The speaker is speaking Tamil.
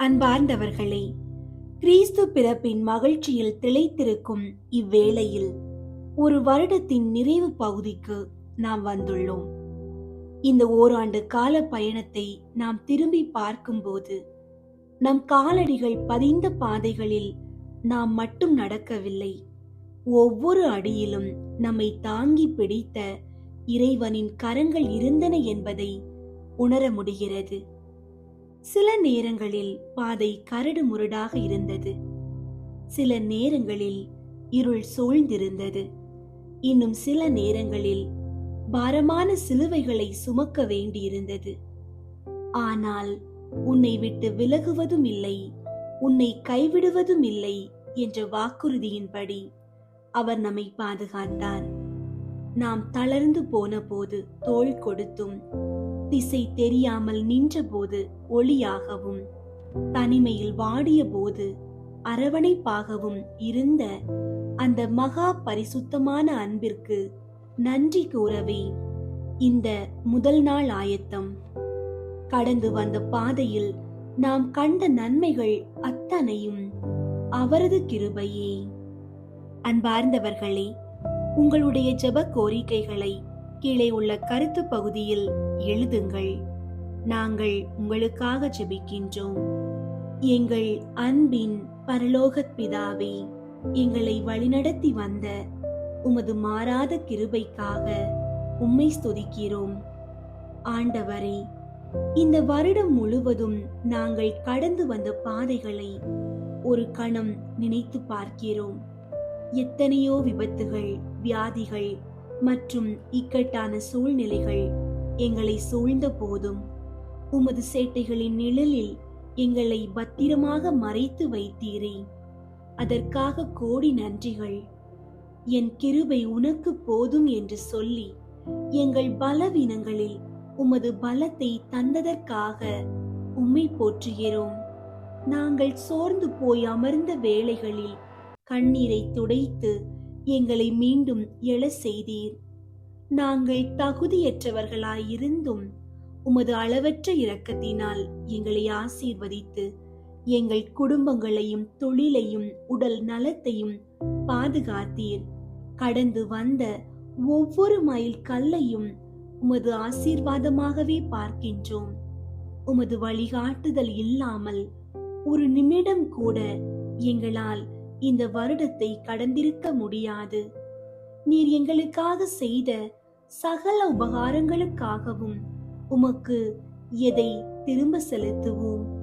அன்பார்ந்தவர்களே கிறிஸ்து பிறப்பின் மகிழ்ச்சியில் திளைத்திருக்கும் இவ்வேளையில் ஒரு வருடத்தின் நிறைவு பகுதிக்கு நாம் வந்துள்ளோம். இந்த ஓராண்டு கால பயணத்தை நாம் திரும்பி பார்க்கும்போது நம் காலடிகள் பதிந்த பாதைகளில் நாம் மட்டும் நடக்கவில்லை. ஒவ்வொரு அடியிலும் நம்மை தாங்கி பிடித்த இறைவனின் கரங்கள் இருந்தன என்பதை உணர முடிகிறது. சில நேரங்களில் பாதை கரடு முரடாக இருந்தது. சில நேரங்களில் இருள் சூழ்ந்திருந்தது. இன்னும் சில நேரங்களில் பாரமான சிலுவைகளை சுமக்க வேண்டியிருந்தது. ஆனால் உன்னை விட்டு விலகுவதும் இல்லை உன்னை கைவிடுவதும் இல்லை என்ற வாக்குறுதியின்படி அவர் நம்மை பாதுகாத்தார். நாம் தளர்ந்து போன போது தோள் கொடுத்தும் திசை தெரியாமல் நின்றபோது ஒளியாகவும் தனிமையில் வாடிய போது அரவணைப்பாகவும் இருந்த அந்த மகா பரிசுத்தமான அன்பிற்கு நன்றி கூறவே இந்த முதல் நாள் ஆயத்தம். கடந்து வந்த பாதையில் நாம் கண்ட நன்மைகள் அத்தனையும் அவரது கிருபையே. அன்பார்ந்தவர்களே உங்களுடைய ஜெப கோரிக்கைகளை கீழே உள்ள கருத்து பகுதியில் எழுதுங்கள். நாங்கள் உங்களுக்காக ஜெபிக்கின்றோம். எங்கள் அன்பின் பரலோகத் பிதாவே எங்களை வழிநடத்தி வந்த உமது மாறாத கிருபைக்காக உம்மை ஸ்துதிக்கிறோம். ஆண்டவரே இந்த வருடம் முழுவதும் நாங்கள் கடந்து வந்த பாதைகளை ஒரு கணம் நினைத்து பார்க்கிறோம். எத்தனையோ விபத்துகள் வியாதிகள் மற்றும் இக்கட்டான சூழ்நிலைகள் எங்களை சூழ்ந்த போதும் உமது சேட்டைகளின் நிழலில் எங்களை பத்திரமாக மறைத்து வைத்தீரே. அதற்காக கோடி நன்றிகள். என் கிருபை உனக்கு போதும் என்று சொல்லி எங்கள் பலவீனங்களில் உமது பலத்தை தந்ததற்காக உம்மை போற்றுகிறோம். நாங்கள் சோர்ந்து போய் அமர்ந்த வேளைகளில் கண்ணீரை துடைத்து எங்களை மீண்டும் எழ செய்தீர். நாங்கள் தகுதியற்றவர்களாயிருந்தும் உமது அளவற்ற இரக்கத்தினால் எங்களை ஆசீர்வதித்து எங்கள் குடும்பங்களையும் தொழிலையும் உடல் நலத்தையும் பாதுகாத்தீர். கடந்து வந்த ஒவ்வொரு மைல் கல்லையும் உமது ஆசீர்வாதமாகவே பார்க்கின்றோம். உமது வழிகாட்டுதல் இல்லாமல் ஒரு நிமிடம் கூட எங்களால் இந்த வருடத்தை கடந்திருக்க முடியாது. நீர் எங்களுக்காக செய்த சகல உபகாரங்களுக்காகவும் உமக்கு எதை திரும்ப செலுத்துவோம்?